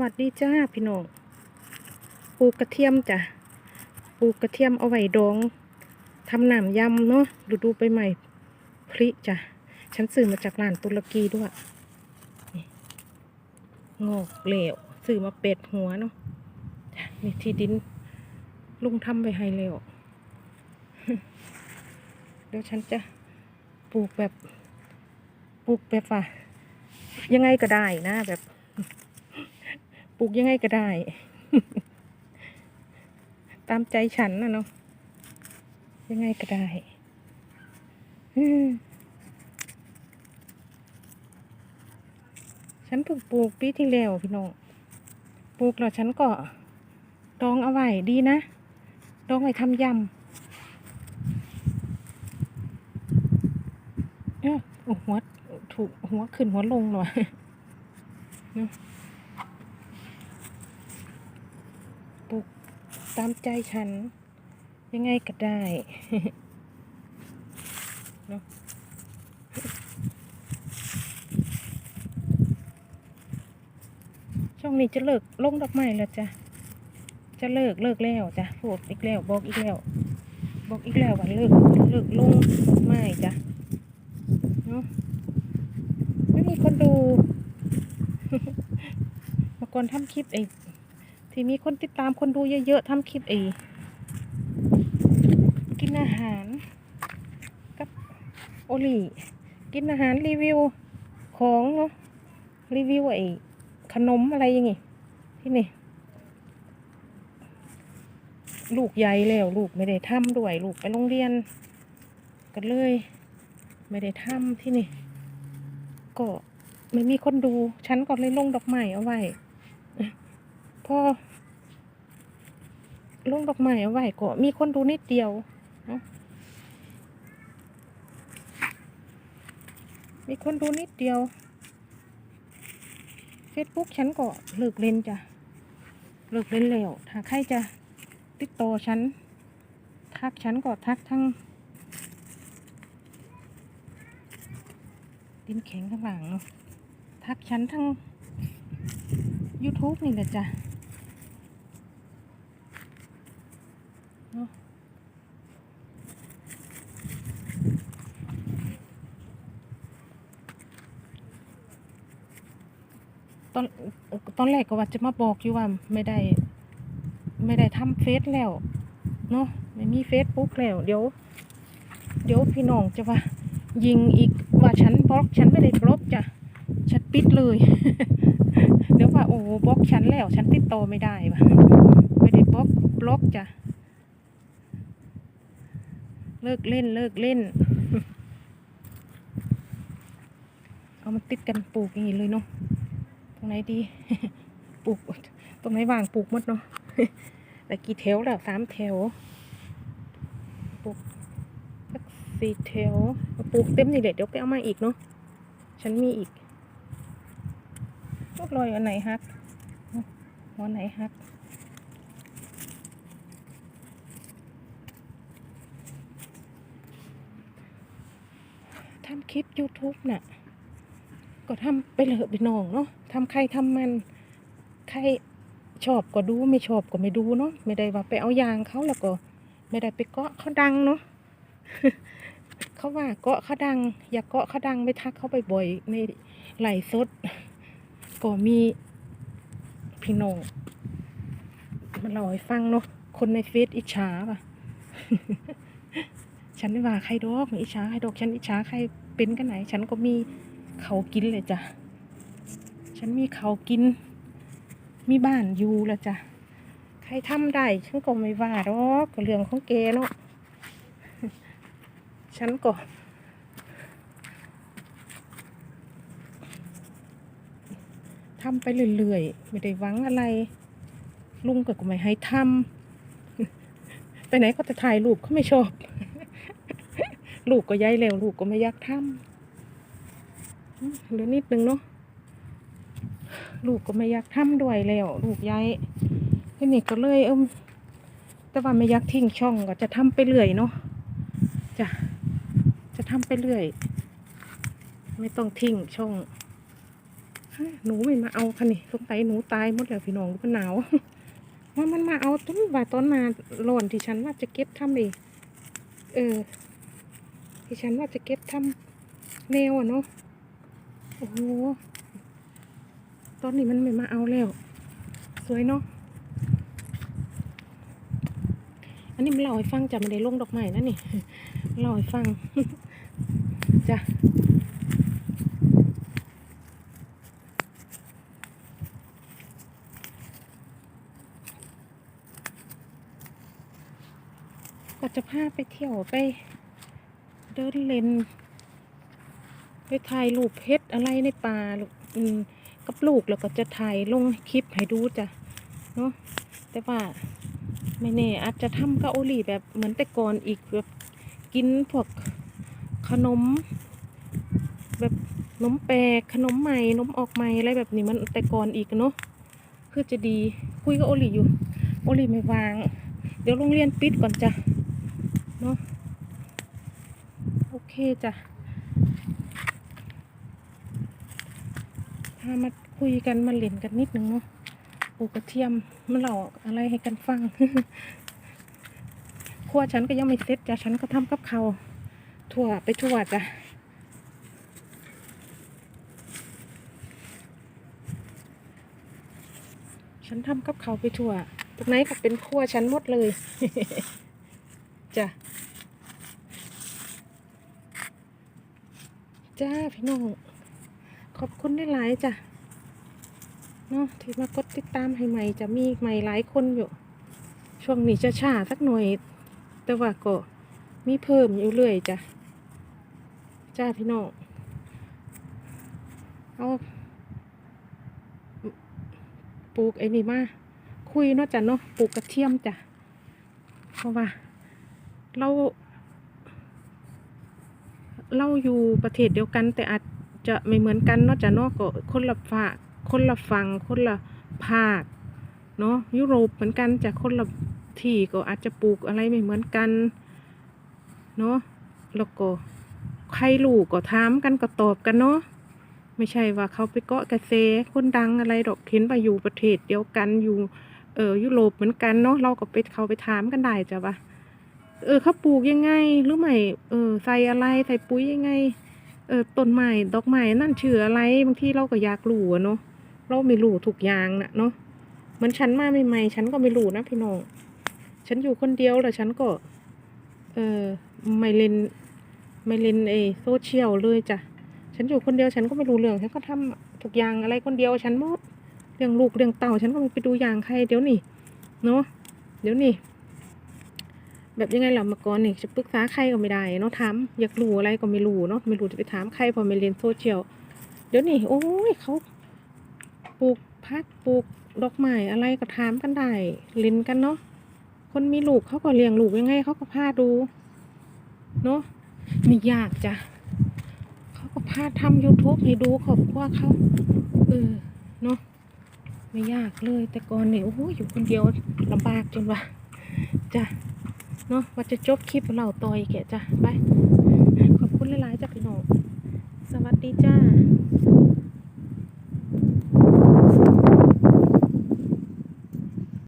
วัสดีจ้าพี่น้องปลูกกระเทียมจ้ะปลูกกระเทียมเอาไว้ดองทำหน้ำยำเนาะดูดูไปใหม่พริจ้ะฉันซื้อมาจากร้านตุรกีด้วยงอกเหลวซื้อมาเป็ดหัวเนาะจ้ะนี่ที่ดินลุงทำไปให้แล้วเดี๋ยวฉันจะปลูกแบบ ปลูกแบบว่ายังไงก็ได้นะแบบ ปลูกยังไงก็ได้ ตามใจฉันนะเนาะยังไงก็ได้ฉันเพิ่งปลูกปีที่แล้วพี่น้อง ปลูกแล้วฉันก็ดองเอาไว้ดีนะดองไว้ทำยำเนี่ยโอ้หัวถูกหัวขึ้นหัวลงหน่อย ปลูก ตามใจฉัน ยังไงก็ได้เนอะช่วงนี้จะเลิกลงดอกไม้แล้วจ้ะ จะเลิกเลิกแล้วจ้ะพูดอีกแล้วบอกอีกแล้ว บอกอีกแล้วว่าเลิกเลิกลงไม้จ้ะเนาะไม่มีคนดูเมื่อก่อนทำคลิปไอ้ ที่มีคนติดตามคนดูเยอะๆทำคลิปเองกินอาหาร กับโอลีกินอาหารรีวิวของเนาะรีวิวไอ้ขนมอะไรอย่างงี้ที่นี่ ลูกใหญ่แล้ว ลูกไม่ได้ทำด้วย ลูกไปโรงเรียน กันเลย ไม่ได้ทำที่นี่ ก็ไม่มีคนดู ฉันก็เลยลงดอกไม้เอาไว้พอ ลงดอกไม้เอาไว้ก็มีคนดูนิดเดียว มีคนดูนิดเดียวเฟซบุ๊กฉันก็เลิกเล่นจ้ะเลิกเล่นแล้วถ้าใครจะติดต่อฉัน ทักฉันก็ทักทั้งดินแข็งข้างหลังเนาะทักฉันทั้ง YouTube นี่แหละจ้ะเนาะ ตอนตอนแรกก็ว่าจะมาบอกอยู่ว่าไม่ได้ ไม่ได้ทำเฟซแล้วเนาะไม่มีเฟซบุ๊กแล้ว เดี๋ยว เดี๋ยวพี่น้องจะว่า ยิงอีกว่าฉันบล็อกฉันไม่ได้บล็อกจ้ะฉันปิดเลย เดี๋ยวว่าโอ้บล็อกฉันแล้ว ฉันติดต่อไม่ได้วะไม่ได้บล็อกบล็อกจ้ะเลิกเล่นเลิกเล่น เอามันติดกันปลูกอย่างนี้เลยเนาะ ตรงไหนดี ปลูก ตรงไหนว่างปลูกมดเนาะแต่กี่แถวแล้วสามแถว ปลูกสักสี่แถว ปลูกเต็มนี่เด็ดเดี๋ยวไปเอามาอีกเนาะ ฉันมีอีกรอยอันไหนฮักหัวไหนฮักทำคลิป YouTube น่ะ ก็ทำไปเลยพี่น้องเนาะทำใครทำมันใครชอบก็ดูไม่ชอบก็ไม่ดูเนาะไม่ได้ว่าไปเอายางเขาแล้วก็ ไม่ได้ไปเกาะเขาดังเนาะเขาว่าเกาะเขาดัง อย่าเกาะเขาดังไปทักเขาไปบ่อยๆในไหลฟ์สดก็มีพี่น้องมันล่าให้ฟังเนาะคนในเฟซอิจฉาป่ะฉันไม่ว่าใครดอกไม่อิจฉาใครดอกฉันอิจฉาใครเป็นกันไหน ฉันก็มี เขากินเลยจ้ะ ฉันมีเขากิน มีบ้านอยู่แล้วจ้ะ ใครทำได้ ฉันก็ไม่ว่าดอกก็เรื่องของแกเนาะฉันก็ทำไปเรื่อยๆ ไม่ได้หวังอะไร ลุงก็ไม่ให้ทำไปไหนก็จะถ่ายรูปเขาไม่ชอบ ลูกก็ย้ายแล้วลูกก็ไม่อยากทำ เหลือนิดนึงเนาะลูกก็ไม่อยากทำด้วยแล้วลูกย้ายทีนี้ก็เลยเอิมแต่ว่าไม่อยากทิ้งช่องก็จะทำไปเรื่อยเนาะจะจะทำไปเรื่อย ไม่ต้องทิ้งช่องหนูไม่มาเอาค่ะนี่สงสัยหนูตายหมดแล้วพี่น้องมันหนาวว่ามันมาเอาต้นว่าตอนนาหล่นที่ฉันว่าจะเก็บทำเองเออที่ฉันว่าจะเก็บทำแนวอะเนาะ โอ้โหตอนนี้มันไม่มาเอาแล้ว สวยเนาะ อันนี้มันเล่าให้ฟังจ้ะมันได้ลงดอกไม้นะนี่เล่าให้ฟัง จ้ะก็จะพาไปเที่ยวไปเดินเล่น ไปถ่ายรูปเพชรอะไรในป่าลูกอืมกับลูกแล้วก็จะถ่ายลงคลิปให้ดูจ้ะเนาะแต่ว่าไม่แน่อาจจะทำเกาหลีแบบเหมือนแต่ก่อนอีกแบบกินพวกขนม แบบนมแปลกขนมใหม่นมออกใหม่อะไรแบบนี้มันแต่ก่อนอีกเนาะคือจะดีคุยกับโอลีอยู่ โอลีไม่วาง เดี๋ยวโรงเรียนปิดก่อนจ้ะเนาะโอเคจ้ะามาคุยกันมาเล่นกันนิดนึงเนาะปลูกกระเทียมมาเล่าอะไรให้กันฟังครัวฉันก็ยังไม่เสร็จจ้ะฉันก็ทำกับเขาวทั่วไปทั่วจ้ะฉันทำกับเขาวไปทั่วตรงไหนก็เป็นครัวฉันหมดเลยจ้ะจ้าพี่น้อง ขอบคุณได้หลายจ้ะเนาะที่มากดติดตามให้ใหม่จะมีใหม่หลายคนอยู่ ช่วงนี้จะช้าสักหน่อย แต่ว่าก็มีเพิ่มอยู่เรื่อยจ้ะจ้าพี่น้องเอาปลูกไอ้นี่มาคุยเนาะจ้ะเนาะปลูกกระเทียมจ้ะเพราะว่า เรา เราอยู่ประเทศเดียวกันแต่อาจ จะไม่เหมือนกันเนาะจ้ะนาะก็คนละฝาคนละฝั่งคนละภาคเนาะยุโรปเหมือนกันจากคนละที่ก็อาจจะปลูกอะไรไม่เหมือนกันเนาะแล้วก็ใครรู้ก็ถามกันก็ตอบกันเนาะไม่ใช่ว่าเขาไปเกาะกระแสคนดังอะไรดอกเห็นว่าอยู่ประเทศเดียวกันอยู่เออยุโรปเหมือนกันเนาะเราก็ไปเขาไปถามกันได้จ้ะว่าเออเขาปลูกยังไงหรือไม่เออใส่อะไรใส่ปุ๋ยยังไง เออต้นไม้ดอกไม้นั่นชื่ออะไรบางทีเราก็อยากรู้เนาะเราไม่รู้ทุกอย่างนะเนาะมือนฉันมาใหม่ๆฉันก็ไม่รู้นะพี่น้องฉันอยู่คนเดียวแล้วฉันก็ เออไม่เล่นไม่เล่นเอโซเชียลเลยจ้ะฉันอยู่คนเดียวฉันก็ไม่รู้เรื่องฉันก็ทำทุกอย่างอะไรคนเดียวฉันหมดเรื่องลูกเรื่องเต่าฉันก็ไม่ไปดูอย่างใครเดี๋ยวนี้เนาะเดี๋ยวนี้ แบบยังไงล่ะเมื่อก่อนนี่จะปรึกษาใครก็ไม่ได้เนาะถามอยากรู้อะไรก็ไม่รู้เนาะไม่รู้จะไปถามใครพอไม่เรียนโซเชียลเดี๋ยวนี้โอ้ยเขาปลูกพักปลูกดอกไม้อะไรก็ถามกันได้เล่นกันเนาะคนมีลูกเขาก็เลี้ยงลูกยังไงเขาก็พาดูเนาะไม่ยากจ้ะเขาก็พาทำ YouTube ให้ดูขอบครัวเขาเออเนาะไม่ยากเลยแต่ก่อนเนี่ยโอ้ยอยู่คนเดียวลำบากจนว่าจ้ะ เนาะว่าจะจบคลิปเราต่อยแกจ้ะไป ขอบคุณหลายๆจ้ะพี่น้อง สวัสดีจ้า